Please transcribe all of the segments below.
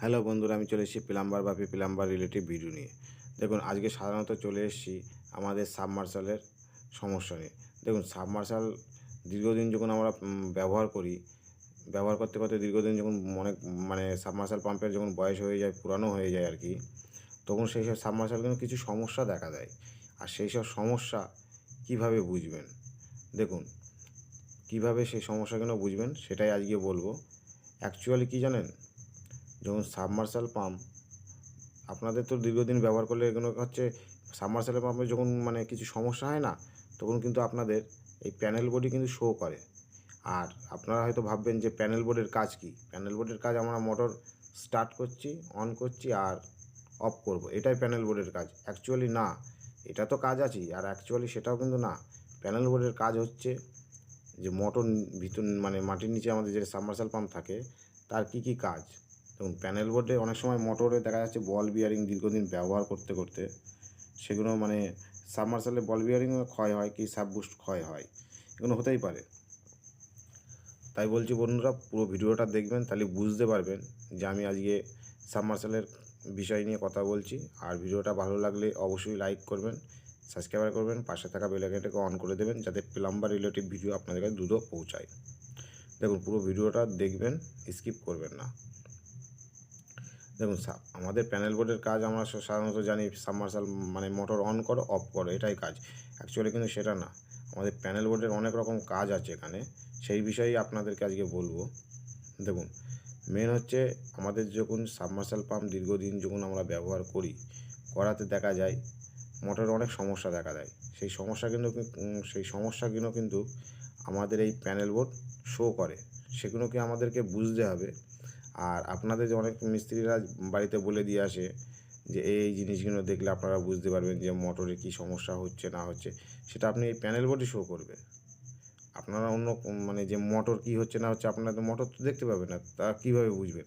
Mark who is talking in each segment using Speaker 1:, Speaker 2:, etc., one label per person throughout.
Speaker 1: Hello বন্ধুরা, আমি চলে এসেছি প্লাম্বার বা প্লাম্বার রিলেটিভ ভিডিও নিয়ে। দেখুন, আজকে সাধারণত চলে এসেছি আমাদের সাবমার্শালের সমস্যা নিয়ে। দেখুন, সাবমার্শাল দীর্ঘদিন যখন আমরা ব্যবহার করি, ব্যবহার করতে করতে দীর্ঘদিন যখন অনেক মানে সাবমার্শাল পাম্পের যখন বয়স হয়ে যায়, পুরানো হয়ে যায় আর কি, তখন সেই সব সাবমার্শাল কিন্তু কিছু সমস্যা দেখা দেয়। আর সেই সব সমস্যা কীভাবে বুঝবেন? দেখুন, কীভাবে সেই সমস্যাগুলো বুঝবেন সেটাই আজকে বলব। অ্যাকচুয়ালি কি জানেন? যখন সাবমার্শাল পাম্প, আপনাদের তো দীর্ঘদিন ব্যবহার করলে এগুলো হচ্ছে সাবমার্শাল পাম্পে যখন মানে কিছু সমস্যা হয় না, তখন কিন্তু আপনাদের এই প্যানেল বোর্ডই কিন্তু শো করে। আর আপনারা হয়তো ভাববেন যে প্যানেল বোর্ডের কাজ কি? প্যানেল বোর্ডের কাজ আমরা মোটর স্টার্ট করছি, অন করছি আর অফ করব। এটাই প্যানেল বোর্ডের কাজ। অ্যাকচুয়ালি না, এটা তো কাজ আছেই আর অ্যাকচুয়ালি সেটাও কিন্তু না। প্যানেল বোর্ডের কাজ হচ্ছে যে মোটর ভিতর মানে মাটির নিচে আমাদের যে সাবমার্শাল পাম্প থাকে, তার কি কি কাজ? দেখুন প্যানেল বোর্ডে অনেক সময় মোটরে দেখা যাচ্ছে বল বিয়ারিং দীর্ঘদিন ব্যবহার করতে করতে সেগুলো মানে সাবমার্শালে বল বিয়ারিংও ক্ষয় হয় কি সাব বুস্ট ক্ষয় হয়, এগুলো হতেই পারে। তাই বলছি বন্ধুরা, পুরো ভিডিওটা দেখবেন, তাহলে বুঝতে পারবেন যে আমি আজকে সাবমার্শালের বিষয় নিয়ে কথা বলছি। আর ভিডিওটা ভালো লাগলে অবশ্যই লাইক করবেন সাবস্ক্রাইব করবেন, পাশে থাকা বেলাইকনটাকে অন করে দেবেন যাতে প্লাম্বার রিলেটিভ ভিডিও আপনাদের কাছে দ্রুত পৌঁছায়। দেখুন, পুরো ভিডিওটা দেখবেন স্কিপ করবেন না। দেখুন আমাদের প্যানেল বোর্ডের কাজ আমরা সাধারণত জানি সাবমার্শাল মানে মোটর অন করো অফ করো, এটাই কাজ। অ্যাকচুয়ালি কিন্তু সেটা না। আমাদের প্যানেল বোর্ডের অনেক রকম কাজ আছে এখানে। সেই বিষয়েই আপনাদেরকে আজকে বলব। দেখুন মেন হচ্ছে আমাদের যখন সাবমার্শাল পাম্প দীর্ঘদিন যখন আমরা ব্যবহার করি, করাতে দেখা যায় মোটরের অনেক সমস্যা দেখা দেয়। সেই সমস্যা কিন্তু সেই সমস্যাগুলো কিন্তু আমাদের এই প্যানেল বোর্ড শো করে। সেগুলোকে আমাদেরকে বুঝতে হবে। আর আপনাদের যে অনেক মিস্ত্রিরা বাড়িতে বলে দিয়ে আসে যে, এই জিনিসগুলো দেখলে আপনারা বুঝতে পারবেন যে মোটরে কী সমস্যা হচ্ছে, না হচ্ছে। সেটা আপনি এই প্যানেল বোর্ডে শো করবে। আপনারা অন্য মানে যে মোটর কী হচ্ছে, না হচ্ছে আপনাদের মোটর তো দেখতে পাবেন না, তা কীভাবে বুঝবেন?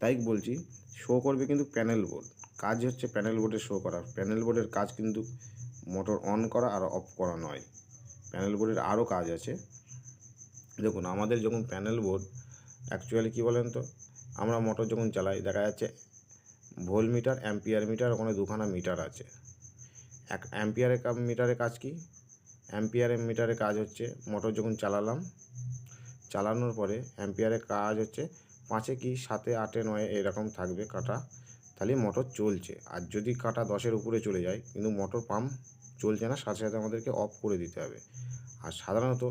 Speaker 1: তাই বলছি শো করবে কিন্তু প্যানেল বোর্ড কাজ হচ্ছে প্যানেল বোর্ডে শো করা। প্যানেল বোর্ডের কাজ কিন্তু মোটর অন করা আর অফ করা নয়। প্যানেল বোর্ডের আরও কাজ আছে। দেখুন, আমাদের যখন প্যানেল বোর্ড অ্যাকচুয়ালি কী বলেন তো? আমরা মোটর যখন চালাই, দেখা যাচ্ছে ভোল মিটার অ্যাম্পিয়ার মিটার, ওখানে দুখানা মিটার আছে। এক অ্যাম্পিয়ারের মিটারের কাজ কি? অ্যাম্পিয়ারের মিটারের কাজ হচ্ছে মোটর যখন চালালাম, চালানোর পরে অ্যাম্পিয়ারের কাজ হচ্ছে পাঁচে কি, সাতে, আটে, নয় এরকম থাকবে কাটা। তাহলে মোটর চলছে। আর যদি কাটা দশের উপরে চলে যায়, কিন্তু মোটর পাম্প চলছে না, সাথে সাথে আমাদেরকে অফ করে দিতে হবে। আর সাধারণত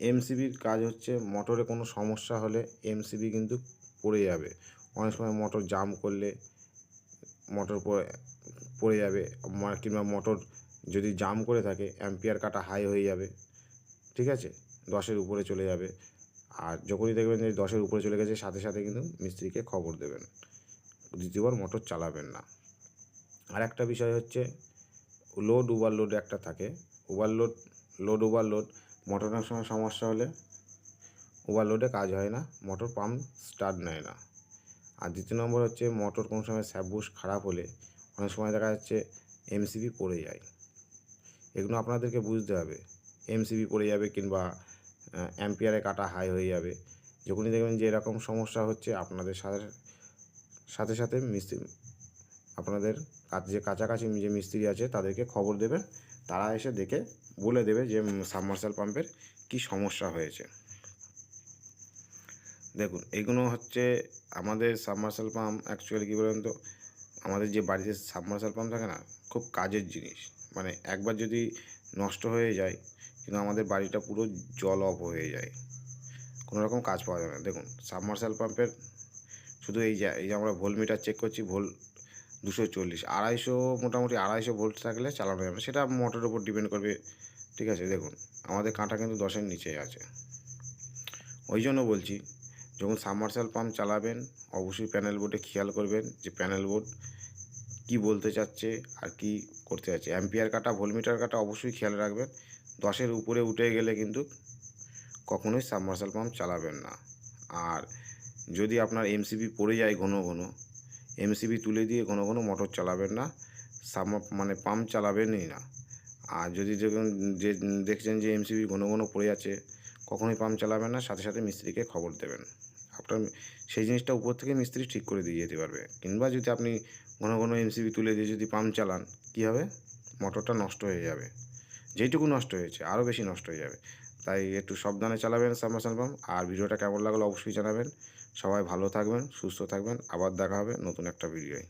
Speaker 1: এমসিবির কাজ হচ্ছে মোটরে কোনো সমস্যা হলে এমসিবি কিন্তু পড়ে যাবে। অনেক সময় মোটর জাম করলে মোটর পড়ে পড়ে যাবে। কিংবা মোটর যদি জাম করে থাকে অ্যাম্পিয়ার কাটা হাই হয়ে যাবে। ঠিক আছে? দশের উপরে চলে যাবে। আর যখনই দেখবেন যে দশের উপরে চলে গেছে, সাথে সাথে কিন্তু মিস্ত্রিকে খবর দেবেন। দ্বিতীয়বার মোটর চালাবেন না। আর একটা বিষয় হচ্ছে লোড ওভারলোড একটা থাকে। ওভারলোড লোড ওভারলোড মোটরের সময় সমস্যা হলে ওভারলোডে কাজ হয় না, মোটর পাম্প স্টার্ট নেয় না। আর দ্বিতীয় নম্বর হচ্ছে মোটর কোনো সময় স্যাববুশ খারাপ হলে অনেক সময় দেখা যাচ্ছে এমসিবি পড়ে যায়। এগুলো আপনাদেরকে বুঝতে হবে। এমসিবি পড়ে যাবে কিংবা অ্যাম্পিয়ারে কাটা হাই হয়ে যাবে। যখনই দেখবেন যে এরকম সমস্যা হচ্ছে, আপনাদের সাথে সাথে সাথে মিস্ত্রি আপনাদের যে কাছাকাছি যে মিস্ত্রি আছে তাদেরকে খবর দেবেন। তারা এসে দেখে বলে দেবে যে সাবমার্শাল পাম্পের কি সমস্যা হয়েছে। দেখুন, এগুলো হচ্ছে আমাদের সাবমার্শাল পাম্প অ্যাকচুয়ালি কী বলেন তো, আমাদের যে বাড়িতে সাবমার্শাল পাম্প থাকে না, খুব কাজের জিনিস। মানে একবার যদি নষ্ট হয়ে যায়, কিন্তু আমাদের বাড়িটা পুরো জল অফ হয়ে যায়। কোনো রকম কাজ পাওয়া যাবে না। দেখুন সাবমার্শাল পাম্পের শুধু এই যে এই যে আমরা ভোল মিটার চেক করছি ভোল দুশো চল্লিশ। আড়াইশো, মোটামুটি আড়াইশো ভোল্ট থাকলে চালানো যাবে। সেটা মোটরের উপর ডিপেন্ড করবে। ঠিক আছে, দেখুন, আমাদের কাঁটা কিন্তু দশের নিচে আছে। ওই জন্য বলছি, যখন সাবমার্শাল পাম্প চালাবেন, অবশ্যই প্যানেল বোর্ডে খেয়াল করবেন যে প্যানেল বোর্ড কি বলতে চাচ্ছে আর কি করতে চাচ্ছে। অ্যাম্পিয়ার কাটা ভোলমিটার কাটা অবশ্যই খেয়াল রাখবেন। দশের উপরে উঠে গেলে কিন্তু কখনোই সাবমার্শাল পাম্প চালাবেন না। আর যদি আপনার এমসিবি পড়ে যায় ঘন ঘন এমসিবি তুলে দিয়ে কোনো কোনো মোটর চালাবেন না সাব মানে পাম্প চালাবেনই না। আর যদি দেখুন যে, দেখছেন যে এমসিবি ঘন ঘন পড়ে যাচ্ছে কখনোই পাম্প চালাবেন না, সাথে সাথে মিস্ত্রিকে খবর দেবেন। আপনার সেই জিনিসটা উপর থেকে মিস্ত্রি ঠিক করে দিয়ে যেতে পারবে। কিংবা যদি আপনি ঘন ঘন এমসিবি তুলে দিয়ে যদি পাম্প চালান, কী হবে? মোটরটা নষ্ট হয়ে যাবে। যেইটুকু নষ্ট হয়েছে, আরও বেশি নষ্ট হয়ে যাবে। তাই একটু সাবধানে চালাবেন সাবমার্সাল পাম্প আর ভিডিওটা কেমন লাগল অবশ্যই জানাবেন। সবাই ভালো থাকবেন, সুস্থ থাকবেন। আবার দেখা হবে নতুন একটা ভিডিওয়।